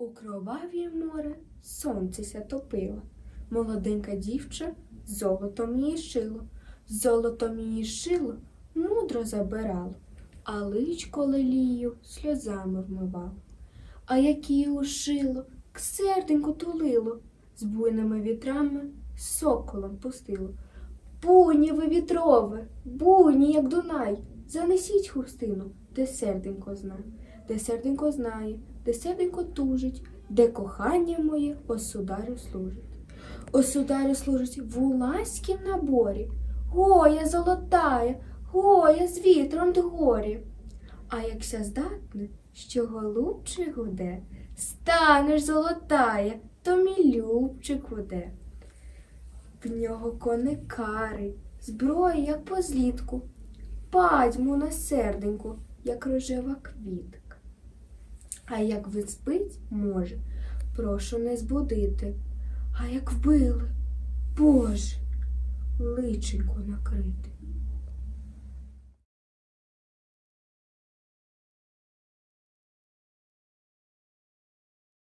У кроваві море сонце ся топило. Молоденька дівча золотом її шило. Золотом її шило, мудро забирало, а личко лелію сльозами вмивало. А як її ушило, к серденьку тулило, з буйними вітрами соколом пустило. Буйні ви вітрове, буйні, як Дунай, занесіть хустину, де серденько знає, де серденько знає, де серденько тужить, де кохання моє осударю служить. Осударю служить в уласькім наборі, гоя золотая, гоя з вітром дгорі. А якся здатне, що голубчик гуде, станеш золотая, то мій любчик гуде. В нього коникари, зброя, як по злітку, падьму на серденьку, як рожева квітка. А як виспить, може, прошу не збудити. А як вбили, Боже, личенько накрити.